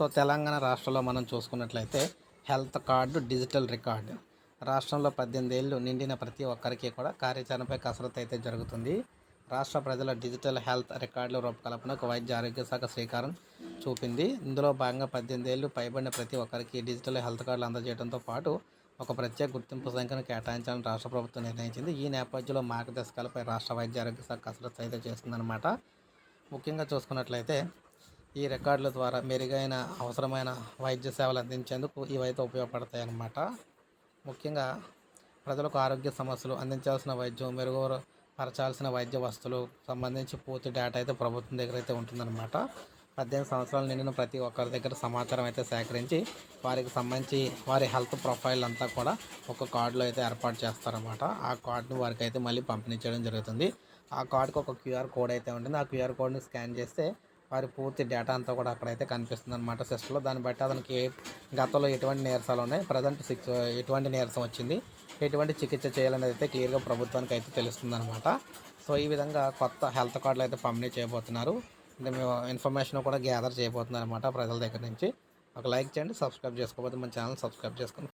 So Telangana రాష్ట్రంలో మనం చూసుకున్నట్లయితే హెల్త్ కార్డు డిజిటల్ రికార్డు. రాష్ట్రంలో పద్దెనిమిది ఏళ్ళు నిండిన ప్రతి ఒక్కరికి కూడా కార్యాచరణపై కసరత్తు అయితే జరుగుతుంది. రాష్ట్ర ప్రజల డిజిటల్ హెల్త్ రికార్డుల రూపకల్పనకు వైద్య ఆరోగ్య శాఖ శ్రీకారం చూపింది. ఇందులో భాగంగా పద్దెనిమిది ఏళ్ళు పైబడిన ప్రతి ఒక్కరికి డిజిటల్ హెల్త్ కార్డులు అందజేయడంతో పాటు ఒక ప్రత్యేక గుర్తింపు సంఖ్యను కేటాయించాలని రాష్ట్ర ప్రభుత్వం నిర్ణయించింది. ఈ నేపథ్యంలో మార్గదర్శకాలపై రాష్ట్ర వైద్య ఆరోగ్య శాఖ కసరత్తు అయితే చేస్తుందన్నమాట. ముఖ్యంగా చూసుకున్నట్లయితే ఈ రికార్డుల ద్వారా మెరుగైన అవసరమైన వైద్య సేవలు అందించేందుకు ఇవైతే ఉపయోగపడతాయి అన్నమాట ముఖ్యంగా ప్రజలకు ఆరోగ్య సమస్యలు అందించాల్సిన వైద్యం మెరుగుపరచాల్సిన వైద్య వస్తువులు సంబంధించి పూర్తి డేటా అయితే ప్రభుత్వం దగ్గర అయితే ఉంటుందన్నమాట. పద్దెనిమిది సంవత్సరాలు నిండిన ప్రతి ఒక్కరి దగ్గర సమాచారం అయితే సేకరించి వారికి సంబంధించి వారి హెల్త్ ప్రొఫైల్ అంతా కూడా ఒక కార్డులో అయితే ఏర్పాటు చేస్తారన్నమాట. ఆ కార్డుని వారికి అయితే మళ్ళీ పంపిణీ చేయడం జరుగుతుంది. ఆ కార్డుకు ఒక క్యూఆర్ కోడ్ అయితే ఉంటుంది. ఆ క్యూఆర్ కోడ్ని స్కాన్ చేస్తే వారి పూర్తి డేటా అంతా కూడా అక్కడైతే కనిపిస్తుంది అనమాట సిస్టంలో దాన్ని బట్టి అతనికి గతంలో ఎటువంటి నీరసాలు ఉన్నాయి ప్రజెంట్ సిక్స్ ఎటువంటి నీరసం వచ్చింది ఎటువంటి చికిత్స చేయాలనేది అయితే క్లియర్గా ప్రభుత్వానికి అయితే తెలుస్తుంది అనమాట సో ఈ విధంగా కొత్త హెల్త్ కార్డులు అయితే పంపిణీ చేయబోతున్నారు. అంటే మేము ఇన్ఫర్మేషన్ కూడా గ్యాదర్ చేయబోతున్నారు అనమాట ప్రజల దగ్గర నుంచి. ఒక లైక్ చేయండి సబ్స్క్రైబ్ చేసుకోకపోతే మన ఛానల్ సబ్స్క్రైబ్ చేసుకుని